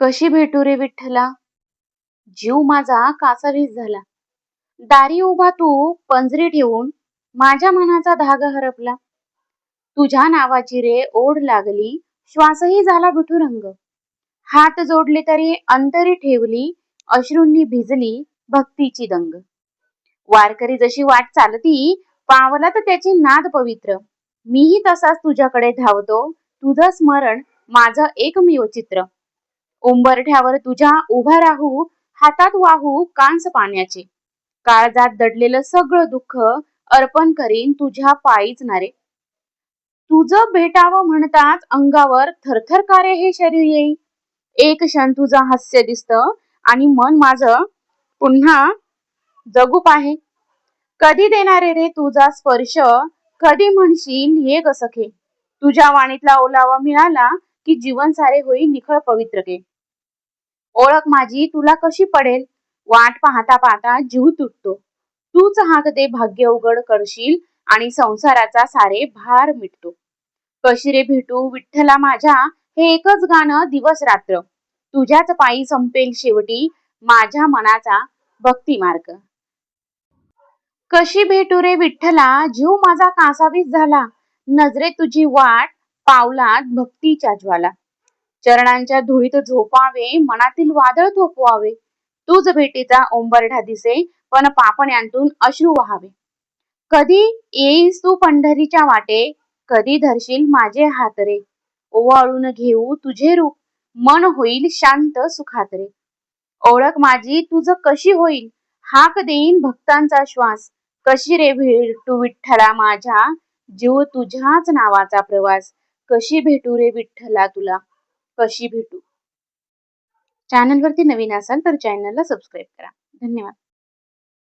कशी भेटू रे विठ्ठला? जीव माझा कासावीस झाला. दारी उभा तू पंजरी ठेवून माझ्या मनाचा धागा हरपला. तुझ्या नावाची रे ओढ लागली श्वासही झाला रंग हात जोडले तरी अंतरी ठेवली अश्रूंनी भिजली भक्तीची दंग. वारकरी जशी वाट चालती पावला तर त्याची नाद पवित्र. मीही तसाच तुझ्याकडे धावतो तुझं स्मरण माझं एकमेव चित्र. उंबरठ्यावर तुझ्या उभा राहू हातात वाहू कांस पाण्याचे. काळजात दडलेलं सगळं दुःख अर्पण करीन तुझ्या पायीच नारे. तुझं भेटावं म्हणताच अंगावर थरथर कारे हे शरीर येई एक क्षण तुझं हास्य दिसत आणि मन माझं पुन्हा जगूप आहे. कधी देणारे रे तुझा स्पर्श? कधी म्हणशील ये ग सखे तुझ्या वाणीतला ओलावा मिळाला की जीवन सारे होईल निखळ पवित्र के. ओळख माझी तुला कशी पडेल? वाट पाहता पाहता जीव तुटतो. तूच हाक दे भाग्य उघड करशील आणि संसाराचा सारे भार मिटतो. कशी रे भेटू विठ्ठला माझ्या? हे एकच गाणं दिवस रात्र. तुझ्याच पायी संपेल शेवटी माझ्या मनाचा भक्ती मार्ग कशी भेटू रे विठ्ठला? जीव माझा कासावीस झाला. नजरे तुझी वाट पावलात भक्तीच्या ज्वाला. चरणांच्या धुळीत झोपावे मनातील वादळ थोपवावे. तूच भेटीचा ओंबरढा दिसे पण पापण्यांतून अश्रू व्हावे. कधी येईस तू पंढरीच्या वाटे कधी धरशील माझे हात रे ओवाळून घेऊ तुझे रूप मन होईल शांत सुखात रे ओळख माझी तुझ कशी होईल? हाक देईन भक्तांचा श्वास. कशी रे भेटू विठ्ठला माझ्या? जीव तुझ्याच नावाचा प्रवास. कशी भेटू रे विठ्ठला तुला? कशी भेटू? चॅनलवरती नवीन असाल तर चॅनलला सबस्क्राईब करा. धन्यवाद.